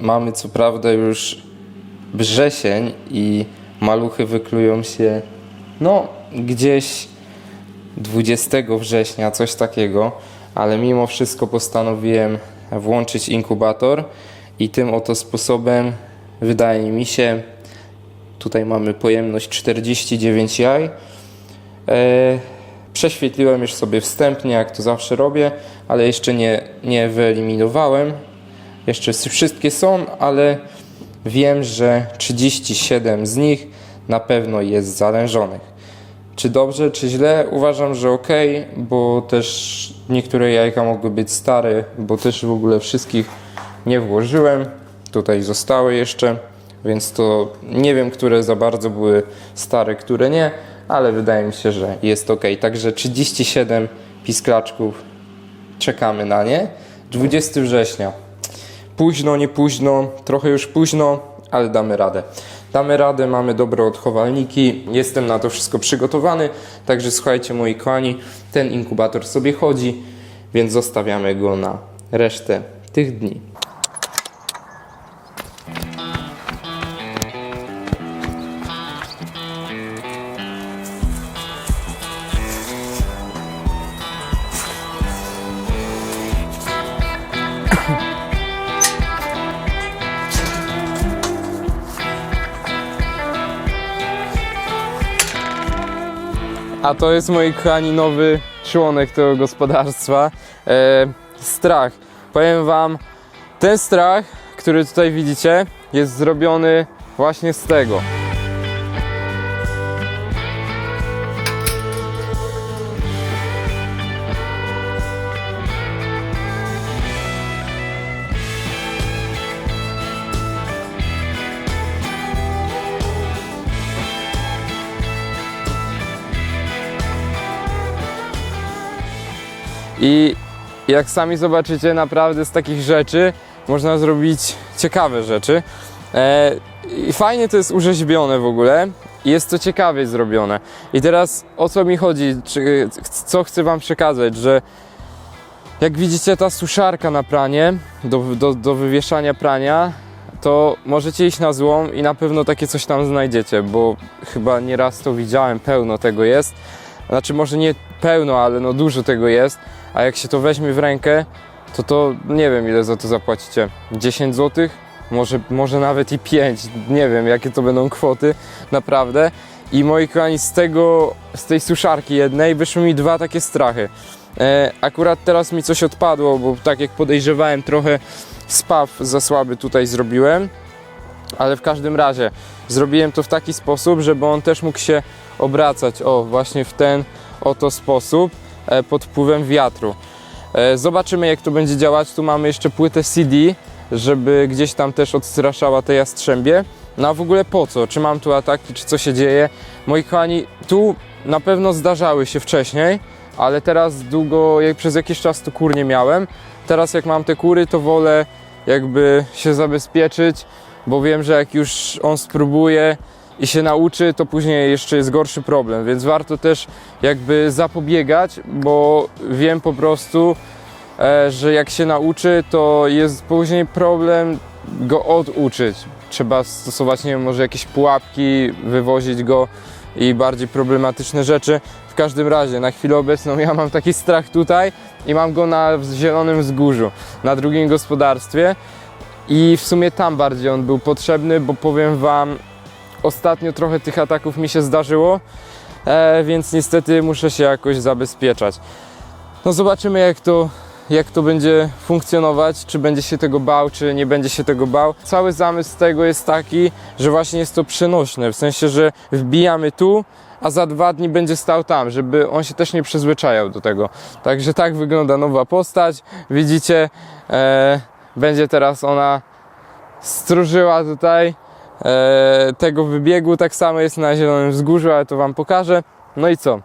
mamy co prawda już wrzesień i maluchy wyklują się no gdzieś 20 września, coś takiego, ale mimo wszystko postanowiłem włączyć inkubator i tym oto sposobem wydaje mi się, tutaj mamy pojemność 49 jaj. E, prześwietliłem już sobie wstępnie, jak to zawsze robię, ale jeszcze nie, nie wyeliminowałem. Jeszcze wszystkie są, ale wiem, że 37 z nich na pewno jest zalężonych. Czy dobrze, czy źle? Uważam, że ok, bo też niektóre jajka mogły być stare, bo też w ogóle wszystkich nie włożyłem. Tutaj zostały jeszcze, więc to nie wiem, które za bardzo były stare, które nie, ale wydaje mi się, że jest ok. Także 37 pisklaczków, czekamy na nie. 20 września. Późno, nie późno, trochę już późno, ale damy radę. Damy radę, mamy dobre odchowalniki, jestem na to wszystko przygotowany. Także słuchajcie, moi kochani, ten inkubator sobie chodzi, więc zostawiamy go na resztę tych dni. A to jest, moi kochani, nowy członek tego gospodarstwa. E, strach. Powiem Wam, ten strach, który tutaj widzicie, jest zrobiony właśnie z tego. I jak sami zobaczycie, naprawdę z takich rzeczy można zrobić ciekawe rzeczy. E, I fajnie to jest urzeźbione w ogóle. Jest to ciekawie zrobione. I teraz o co mi chodzi? Czy, co chcę Wam przekazać? Że jak widzicie, ta suszarka na pranie, do, do, do wywieszania prania, to możecie iść na złom i na pewno takie coś tam znajdziecie, bo chyba nieraz to widziałem, pełno tego jest. Znaczy, może nie pełno, ale no dużo tego jest. A jak się to weźmie w rękę, to to nie wiem ile za to zapłacicie. 10 zł? Może, może nawet i 5. Nie wiem jakie to będą kwoty, naprawdę. I moi kochani, z tego, z tej suszarki jednej wyszły mi dwa takie strachy. E, akurat teraz mi coś odpadło, bo tak jak podejrzewałem, trochę spaw za słaby tutaj zrobiłem. Ale w każdym razie zrobiłem to w taki sposób, żeby on też mógł się obracać. O, właśnie w ten oto sposób pod wpływem wiatru. E, Zobaczymy jak to będzie działać. Tu mamy jeszcze płytę CD, żeby gdzieś tam też odstraszała te jastrzębie. No a w ogóle po co? Czy mam tu ataki, czy co się dzieje? Moi kochani, tu na pewno zdarzały się wcześniej, ale teraz długo, jak przez jakiś czas tu kur nie miałem. Teraz jak mam te kury, to wolę jakby się zabezpieczyć, bo wiem, że jak już on spróbuje i się nauczy, to później jeszcze jest gorszy problem, więc warto też jakby zapobiegać, bo wiem po prostu, e, że jak się nauczy, to jest później problem go oduczyć. Trzeba stosować, nie wiem, może jakieś pułapki, wywozić go i bardziej problematyczne rzeczy. W każdym razie, na chwilę obecną ja mam taki strach tutaj i mam go na Zielonym Wzgórzu, na drugim gospodarstwie i w sumie tam bardziej on był potrzebny, bo powiem Wam, ostatnio trochę tych ataków mi się zdarzyło, e, więc niestety muszę się jakoś zabezpieczać. No zobaczymy jak to, jak to będzie funkcjonować, czy będzie się tego bał, czy nie będzie się tego bał. Cały zamysł tego jest taki, że właśnie jest to przenośne, w sensie, że wbijamy tu, a za dwa dni będzie stał tam, żeby on się też nie przyzwyczajał do tego. Także tak wygląda nowa postać. Widzicie, e, będzie teraz ona stróżyła tutaj tego wybiegu. Tak samo jest na Zielonym Wzgórzu, ale to Wam pokażę. No i co?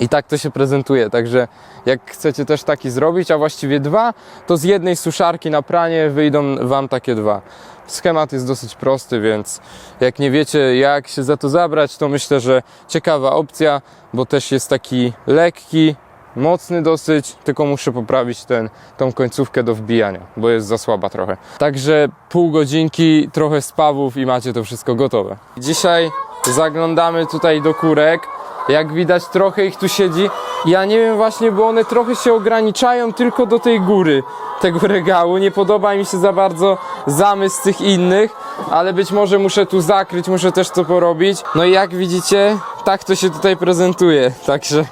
I tak to się prezentuje. Także jak chcecie też taki zrobić, a właściwie dwa, to z jednej suszarki na pranie wyjdą Wam takie dwa. Schemat jest dosyć prosty, więc jak nie wiecie jak się za to zabrać, to myślę, że ciekawa opcja, bo też jest taki lekki, mocny dosyć, tylko muszę poprawić ten, tą końcówkę do wbijania, bo jest za słaba trochę. Także pół godzinki, trochę spawów i macie to wszystko gotowe. Dzisiaj zaglądamy tutaj do kurek. Jak widać trochę ich tu siedzi. Ja nie wiem właśnie, bo one trochę się ograniczają tylko do tej góry tego regału. Nie podoba mi się za bardzo zamysł tych innych, ale być może muszę tu zakryć, muszę też to porobić. No i jak widzicie, tak to się tutaj prezentuje. Także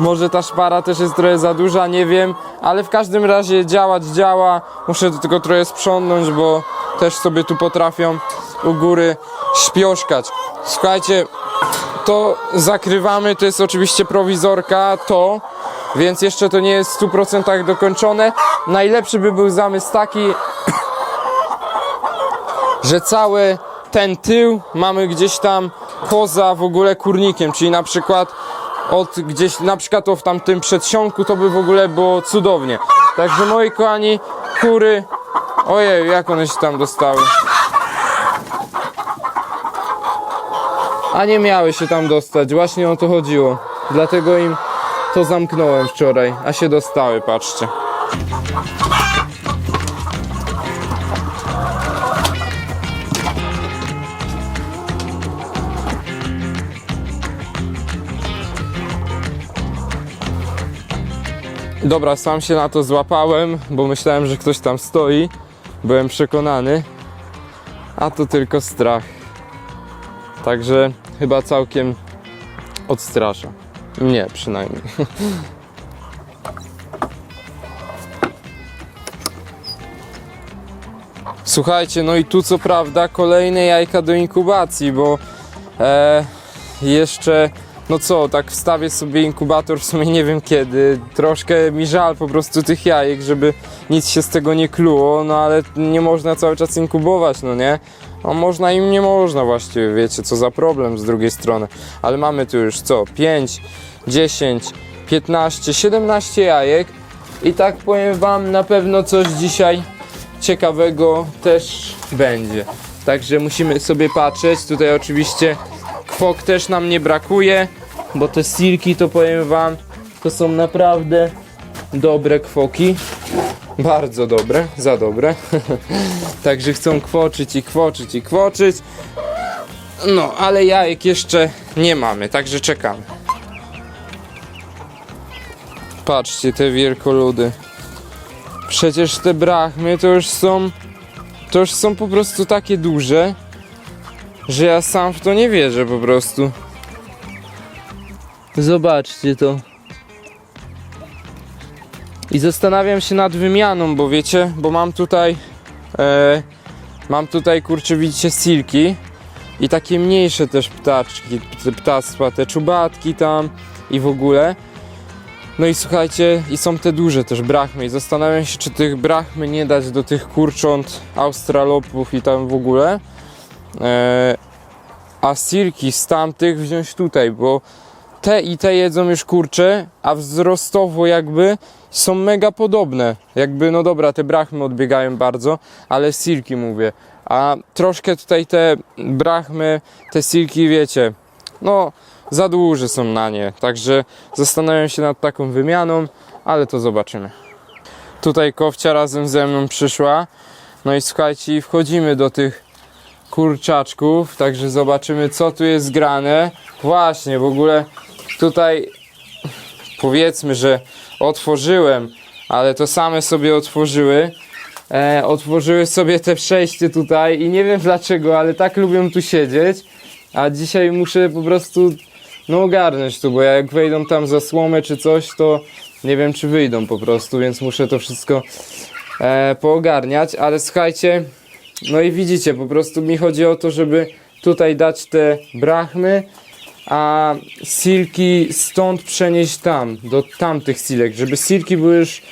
może ta szpara też jest trochę za duża, nie wiem, ale w każdym razie działać działa. Muszę to tylko trochę sprzątnąć, bo też sobie tu potrafią u góry śpioszkać. Słuchajcie, to zakrywamy, to jest oczywiście prowizorka, to, więc jeszcze to nie jest w 100% dokończone. Najlepszy by był zamysł taki, że cały ten tył mamy gdzieś tam poza w ogóle kurnikiem, czyli na przykład od gdzieś, na przykład o w tamtym przedsionku to by w ogóle było cudownie. Także moi kochani, kury, ojej, jak one się tam dostały. A nie miały się tam dostać, właśnie o to chodziło. Dlatego im to zamknąłem wczoraj, a się dostały, patrzcie. Dobra, sam się na to złapałem, bo myślałem, że ktoś tam stoi. Byłem przekonany, a to tylko strach. Także chyba całkiem odstrasza. Mnie przynajmniej. Słuchajcie, no i tu co prawda kolejne jajka do inkubacji, bo e, jeszcze, no co, tak wstawię sobie inkubator w sumie nie wiem kiedy. Troszkę mi żal po prostu tych jajek, żeby nic się z tego nie kluło, no ale nie można cały czas inkubować, no nie? No można im nie można właściwie, wiecie, co za problem z drugiej strony. Ale mamy tu już co, 5, 10, 15, 17 jajek i tak powiem wam, na pewno coś dzisiaj ciekawego też będzie. Także musimy sobie patrzeć. Tutaj oczywiście kwok też nam nie brakuje, bo te silki to powiem wam, to są naprawdę dobre kwoki. Bardzo dobre, za dobre. Także chcą kwoczyć i kwoczyć i kwoczyć. No, ale jajek jeszcze nie mamy, także czekamy. Patrzcie te wielkoludy. Przecież te brachmy to już są. To już są po prostu takie duże, że ja sam w to nie wierzę po prostu. Zobaczcie to. I zastanawiam się nad wymianą, bo wiecie, bo mam tutaj. E, mam tutaj kurczę, widzicie, silki i takie mniejsze też ptaczki, ptactwa, te czubatki tam i w ogóle. No i słuchajcie, i są te duże też brachmy i zastanawiam się, czy tych brachmy nie dać do tych kurcząt australopów i tam w ogóle. E, a silki z tamtych wziąć tutaj, bo te i te jedzą już kurcze, a wzrostowo jakby są mega podobne. Jakby, no dobra, te brachmy odbiegają bardzo, ale silki mówię. A troszkę tutaj te brachmy, te silki, wiecie, no za duże są na nie. Także zastanawiam się nad taką wymianą, ale to zobaczymy. Tutaj kowcia razem ze mną przyszła. No i słuchajcie, wchodzimy do tych kurczaczków, także zobaczymy co tu jest grane. Właśnie, w ogóle tutaj powiedzmy, że otworzyłem, ale to same sobie otworzyły. E, otworzyły sobie te przejście tutaj i nie wiem dlaczego, ale tak lubią tu siedzieć. A dzisiaj muszę po prostu no ogarnąć tu, bo jak wejdą tam za słomę czy coś, to nie wiem czy wyjdą po prostu, więc muszę to wszystko e, poogarniać, ale słuchajcie, no i widzicie, po prostu mi chodzi o to, żeby tutaj dać te brachmy, a silki stąd przenieść tam, do tamtych silek, żeby silki były już,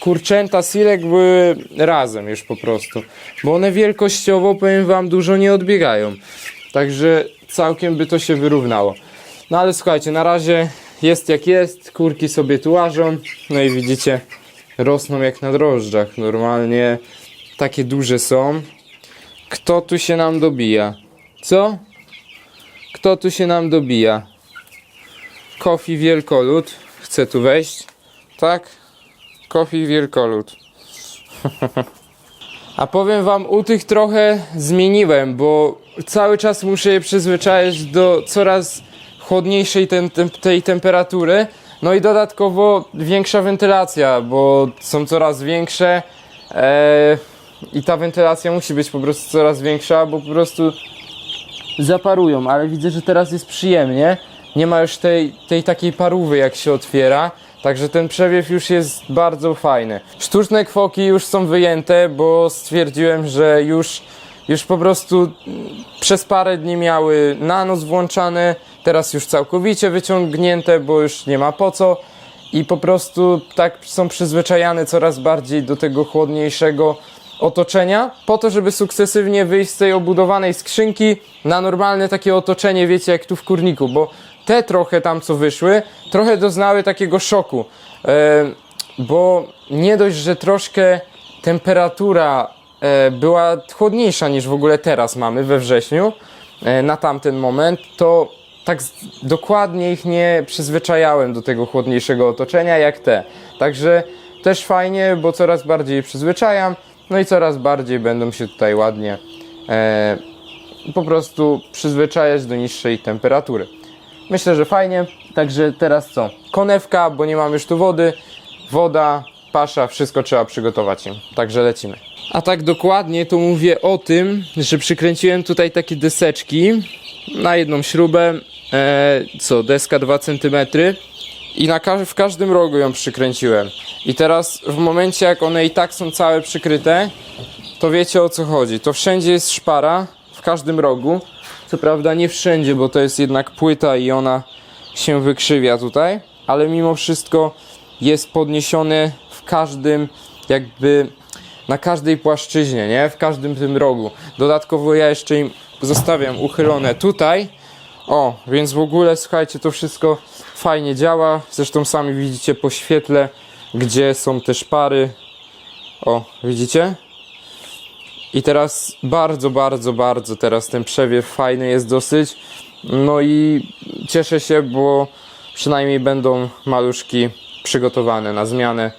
kurczęta silek były razem już po prostu, bo one wielkościowo, powiem wam, dużo nie odbiegają, także całkiem by to się wyrównało. No ale słuchajcie, na razie jest jak jest, kurki sobie tu łażą, no i widzicie, rosną jak na drożdżach, normalnie takie duże są. Kto tu się nam dobija? Co? Kto tu się nam dobija? Kofi Wielkolud chce tu wejść. tak? Coffee wielkolud. A powiem wam, u tych trochę zmieniłem, bo cały czas muszę je przyzwyczaić do coraz chłodniejszej tem, tej temperatury. No i dodatkowo większa wentylacja, bo są coraz większe e, i ta wentylacja musi być po prostu coraz większa, bo po prostu zaparują, ale widzę, że teraz jest przyjemnie. Nie ma już tej, tej takiej parówy, jak się otwiera. Także ten przewiew już jest bardzo fajny. Sztuczne kwoki już są wyjęte, bo stwierdziłem, że już, już po prostu przez parę dni miały na noc włączane. Teraz już całkowicie wyciągnięte, bo już nie ma po co. I po prostu tak są przyzwyczajane coraz bardziej do tego chłodniejszego otoczenia, po to, żeby sukcesywnie wyjść z tej obudowanej skrzynki na normalne takie otoczenie, wiecie, jak tu w kurniku, bo te trochę tam, co wyszły, trochę doznały takiego szoku, e, bo nie dość, że troszkę temperatura e, była chłodniejsza niż w ogóle teraz mamy we wrześniu, e, na tamten moment, to tak dokładnie ich nie przyzwyczajałem do tego chłodniejszego otoczenia jak te. Także też fajnie, bo coraz bardziej przyzwyczajam, no i coraz bardziej będą się tutaj ładnie e, po prostu przyzwyczajać do niższej temperatury. Myślę, że fajnie. Także teraz co? Konewka, bo nie mam już tu wody, woda, pasza, wszystko trzeba przygotować im. Także lecimy. A tak dokładnie to mówię o tym, że przykręciłem tutaj takie deseczki na jedną śrubę, e, co, deska 2 cm i na ka- w każdym rogu ją przykręciłem. I teraz w momencie jak one i tak są całe przykryte, to wiecie o co chodzi. To wszędzie jest szpara, w każdym rogu. Co prawda nie wszędzie, bo to jest jednak płyta i ona się wykrzywia tutaj, ale mimo wszystko jest podniesione w każdym jakby na każdej płaszczyźnie, nie? W każdym tym rogu. Dodatkowo ja jeszcze im zostawiam uchylone tutaj. O, więc w ogóle słuchajcie, to wszystko fajnie działa. Zresztą sami widzicie po świetle, gdzie są te szpary. O, widzicie? I teraz bardzo, bardzo, bardzo teraz ten przewiew fajny jest dosyć. No i cieszę się, bo przynajmniej będą maluszki przygotowane na zmianę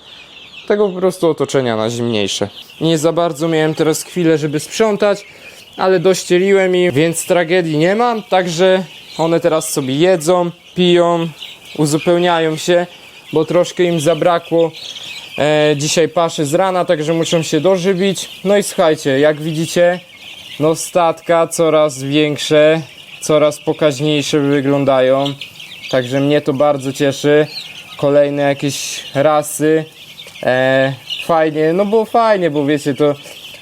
tego po prostu otoczenia na zimniejsze. Nie za bardzo miałem teraz chwilę, żeby sprzątać, ale dościeliłem im, więc tragedii nie mam, także one teraz sobie jedzą, piją, uzupełniają się, bo troszkę im zabrakło e, dzisiaj paszy z rana, także muszą się dożywić. No i słuchajcie, jak widzicie, no statka coraz większe, coraz pokaźniejsze wyglądają, także mnie to bardzo cieszy. Kolejne jakieś rasy, e, fajnie, no bo fajnie, bo wiecie, to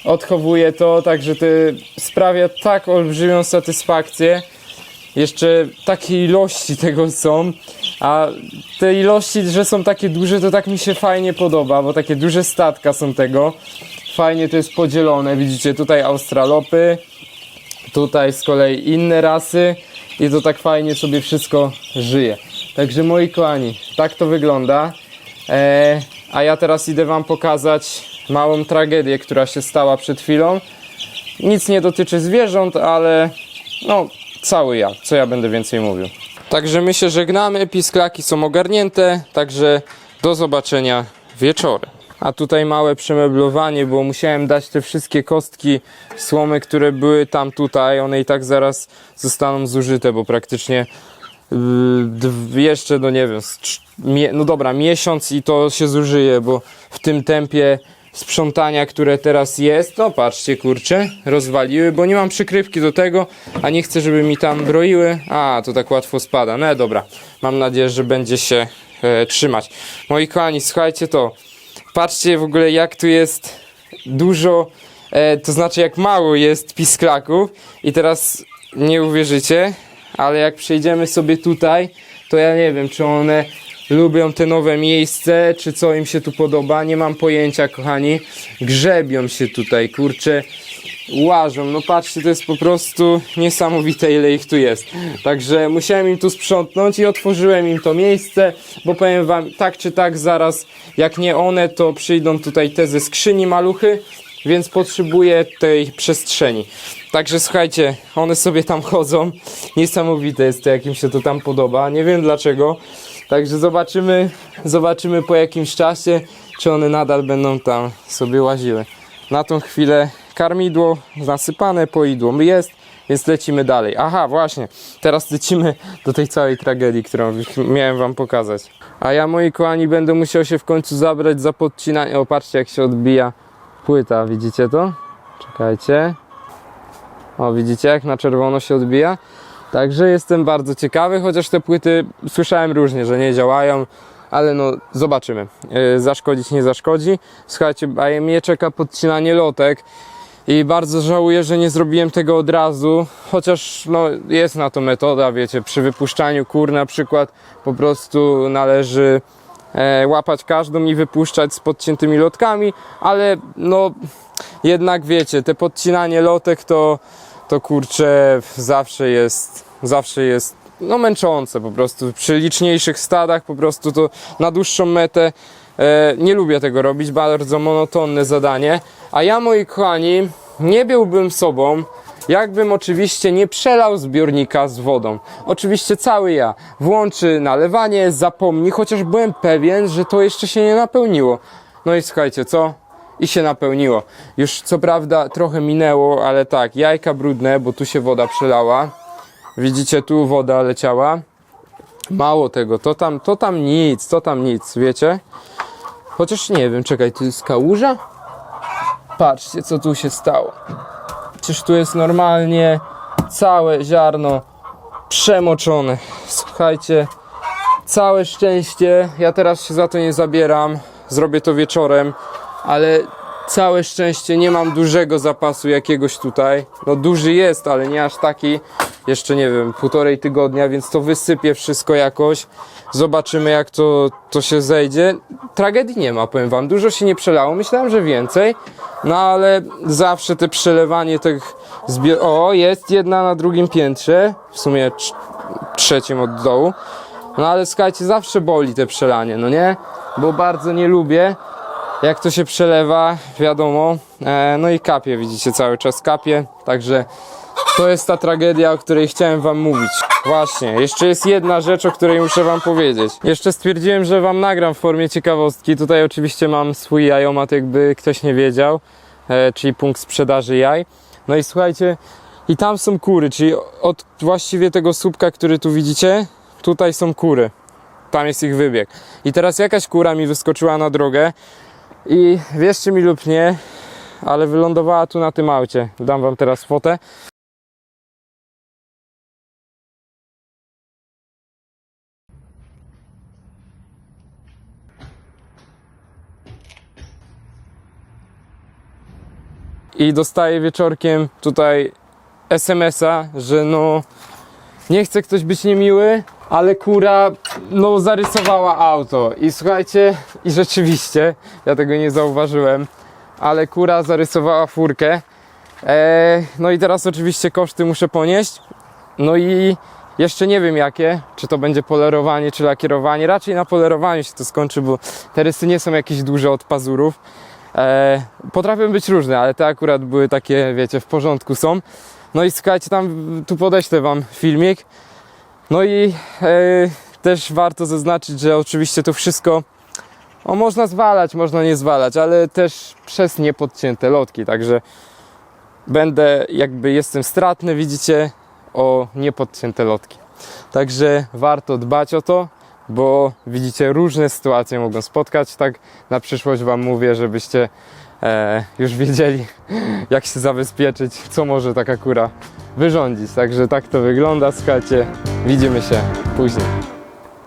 odchowuje to, także to sprawia tak olbrzymią satysfakcję. Jeszcze takie ilości tego są, a te ilości, że są takie duże, to tak mi się fajnie podoba, bo takie duże statka są tego. Fajnie to jest podzielone, widzicie, tutaj australopy, tutaj z kolei inne rasy i to tak fajnie sobie wszystko żyje. Także moi kochani, tak to wygląda. E, a ja teraz idę Wam pokazać małą tragedię, która się stała przed chwilą. Nic nie dotyczy zwierząt, ale no, cały ja, co ja będę więcej mówił. Także my się żegnamy, pisklaki są ogarnięte, także do zobaczenia wieczorem. A tutaj małe przemeblowanie, bo musiałem dać te wszystkie kostki słomy, które były tam tutaj. One i tak zaraz zostaną zużyte, bo praktycznie yy, jeszcze, no nie wiem, no dobra, miesiąc i to się zużyje, bo w tym tempie sprzątania, które teraz jest, no patrzcie, kurczę, rozwaliły, bo nie mam przykrywki do tego, a nie chcę, żeby mi tam broiły. A, to tak łatwo spada. No dobra, mam nadzieję, że będzie się e, trzymać. Moi kochani, słuchajcie to. Patrzcie w ogóle, jak tu jest dużo, e, to znaczy jak mało jest pisklaków. I teraz nie uwierzycie, ale jak przejdziemy sobie tutaj, to ja nie wiem, czy one lubią te nowe miejsce, czy co im się tu podoba, nie mam pojęcia, kochani. Grzebią się tutaj, kurczę, łażą. No patrzcie, to jest po prostu niesamowite, ile ich tu jest. Także musiałem im tu sprzątnąć i otworzyłem im to miejsce, bo powiem wam, tak czy tak, zaraz, jak nie one, to przyjdą tutaj te ze skrzyni maluchy, więc potrzebuję tej przestrzeni. Także słuchajcie, one sobie tam chodzą. Niesamowite jest to, jak im się to tam podoba. Nie wiem dlaczego. Także zobaczymy, zobaczymy po jakimś czasie, czy one nadal będą tam sobie łaziły. Na tą chwilę karmidło nasypane, poidło jest, więc lecimy dalej. Aha, właśnie, teraz lecimy do tej całej tragedii, którą miałem wam pokazać. A ja, moi kochani, będę musiał się w końcu zabrać za podcinanie. O, patrzcie, jak się odbija płyta, widzicie to? Czekajcie. O, widzicie, jak na czerwono się odbija? Także jestem bardzo ciekawy, chociaż te płyty słyszałem różnie, że nie działają, ale no zobaczymy. Yy, zaszkodzić nie zaszkodzi. Słuchajcie, a mnie czeka podcinanie lotek i bardzo żałuję, że nie zrobiłem tego od razu, chociaż no jest na to metoda, wiecie, przy wypuszczaniu kur na przykład po prostu należy e, łapać każdą i wypuszczać z podciętymi lotkami, ale no jednak wiecie, te podcinanie lotek to to kurczę zawsze jest, zawsze jest no męczące po prostu. Przy liczniejszych stadach po prostu to na dłuższą metę e, nie lubię tego robić, bardzo monotonne zadanie. A ja moi kochani, nie byłbym sobą, jakbym oczywiście nie przelał zbiornika z wodą. Oczywiście cały ja. Włączy nalewanie, zapomni, chociaż byłem pewien, że to jeszcze się nie napełniło. No i słuchajcie, co? I się napełniło. Już co prawda trochę minęło, ale tak, jajka brudne, bo tu się woda przelała. Widzicie, tu woda leciała. Mało tego, to tam, to tam nic, to tam nic, wiecie? Chociaż nie wiem, czekaj, tu jest kałuża? Patrzcie, co tu się stało. Przecież tu jest normalnie całe ziarno przemoczone. Słuchajcie, całe szczęście, ja teraz się za to nie zabieram, zrobię to wieczorem, ale całe szczęście nie mam dużego zapasu jakiegoś tutaj. No duży jest, ale nie aż taki. Jeszcze nie wiem, półtorej tygodnia, więc to wysypię wszystko jakoś. Zobaczymy jak to, to się zejdzie. Tragedii nie ma, powiem wam. Dużo się nie przelało, myślałem, że więcej. No ale zawsze te przelewanie tych zbior... O, jest jedna na drugim piętrze. W sumie trz- trzecim od dołu. No ale słuchajcie, zawsze boli te przelanie, no nie? Bo bardzo nie lubię jak to się przelewa, wiadomo. E, no i kapie, widzicie, cały czas kapie. Także to jest ta tragedia, o której chciałem wam mówić. Właśnie, jeszcze jest jedna rzecz, o której muszę wam powiedzieć. Jeszcze stwierdziłem, że wam nagram w formie ciekawostki. Tutaj oczywiście mam swój jajomat, jakby ktoś nie wiedział, e, czyli punkt sprzedaży jaj. No i słuchajcie, i tam są kury, czyli od właściwie tego słupka, który tu widzicie, tutaj są kury. Tam jest ich wybieg. I teraz jakaś kura mi wyskoczyła na drogę, i wierzcie mi lub nie, ale wylądowała tu na tym aucie. Dam wam teraz fotę. I dostaję wieczorkiem tutaj SMS-a, że no nie chce ktoś być niemiły, ale kura no zarysowała auto i słuchajcie, i rzeczywiście, ja tego nie zauważyłem, ale kura zarysowała furkę. E, no i teraz oczywiście koszty muszę ponieść. No i jeszcze nie wiem jakie, czy to będzie polerowanie, czy lakierowanie. Raczej na polerowaniu się to skończy, bo te rysy nie są jakieś duże od pazurów. E, potrafią być różne, ale te akurat były takie, wiecie, w porządku są. No i słuchajcie, tam tu podeślę wam filmik. No i e, też warto zaznaczyć, że oczywiście to wszystko o, można zwalać, można nie zwalać, ale też przez niepodcięte lotki, także będę jakby jestem stratny, widzicie, o niepodcięte lotki. Także warto dbać o to, bo widzicie, różne sytuacje mogą spotkać. Tak na przyszłość Wam mówię, żebyście e, już wiedzieli, jak się zabezpieczyć, co może taka kura wyrządzić. Także tak to wygląda, słuchajcie, widzimy się później.